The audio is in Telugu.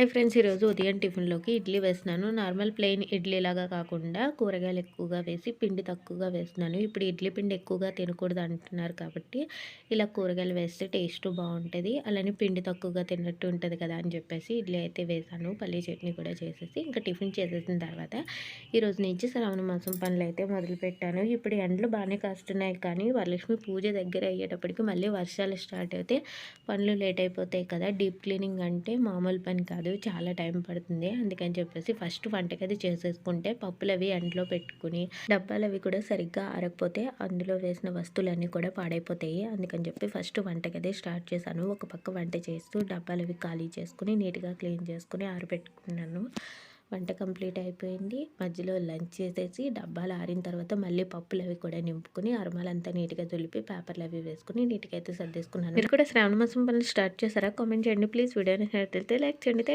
హై ఫ్రెండ్స్ ఈరోజు ఉదయం టిఫిన్లోకి ఇడ్లీ వేస్తున్నాను. నార్మల్ ప్లెయిన్ ఇడ్లీ లాగా కాకుండా కూరగాయలు ఎక్కువగా వేసి పిండి తక్కువగా వేస్తున్నాను. ఇప్పుడు ఇడ్లీ పిండి ఎక్కువగా తినకూడదు అంటున్నారు కాబట్టి ఇలా కూరగాయలు వేస్తే టేస్ట్ బాగుంటుంది. అలానే పిండి తక్కువగా తిన్నట్టు ఉంటుంది కదా అని చెప్పేసి ఇడ్లీ అయితే వేసాను. పల్లీ చట్నీ కూడా చేసేసి ఇంకా టిఫిన్ చేసేసిన తర్వాత ఈరోజు నుంచి శ్రావణ మాసం పనులు అయితే మొదలుపెట్టాను ఇప్పుడు ఎండలు బాగానే కాస్తున్నాయి కానీ వరలక్ష్మి పూజ దగ్గర అయ్యేటప్పటికి మళ్ళీ వర్షాలు స్టార్ట్ అయితే పనులు లేట్ అయిపోతాయి కదా. డీప్ క్లీనింగ్ అంటే మామూలు పని కాదు. చాలా టైం పడుతుంది. అందుకని చెప్పేసి ఫస్ట్ వంటగది చేసేసుకుంటే పప్పులు అవి ఎండలో పెట్టుకుని డబ్బాలు అవి కూడా సరిగ్గా ఆరకపోతే అందులో వేసిన వస్తువులన్నీ కూడా పాడైపోతాయి. అందుకని చెప్పి ఫస్ట్ వంటగది స్టార్ట్ చేశాను. ఒక పక్క వంట చేస్తూ డబ్బాలు అవి ఖాళీ చేసుకుని నీట్గా క్లీన్ చేసుకుని ఆరబెట్టుకున్నాను. వంట కంప్లీట్ అయిపోయింది. మధ్యలో లంచ్ చేసేసి డబ్బాలు ఆరిన తర్వాత మళ్ళీ పప్పులు అవి కూడా నింపుకుని అరమాలంతా నీట్గా దులిపి పేపర్లు అవి వేసుకుని నీట్గా అయితే సర్దేసుకున్నాను. మీరు కూడా శ్రావణ మాసం పనులు స్టార్ట్ చేశారా? కామెంట్ చేయండి. ప్లీజ్ వీడియోని నచ్చితే లైక్ చేయండి.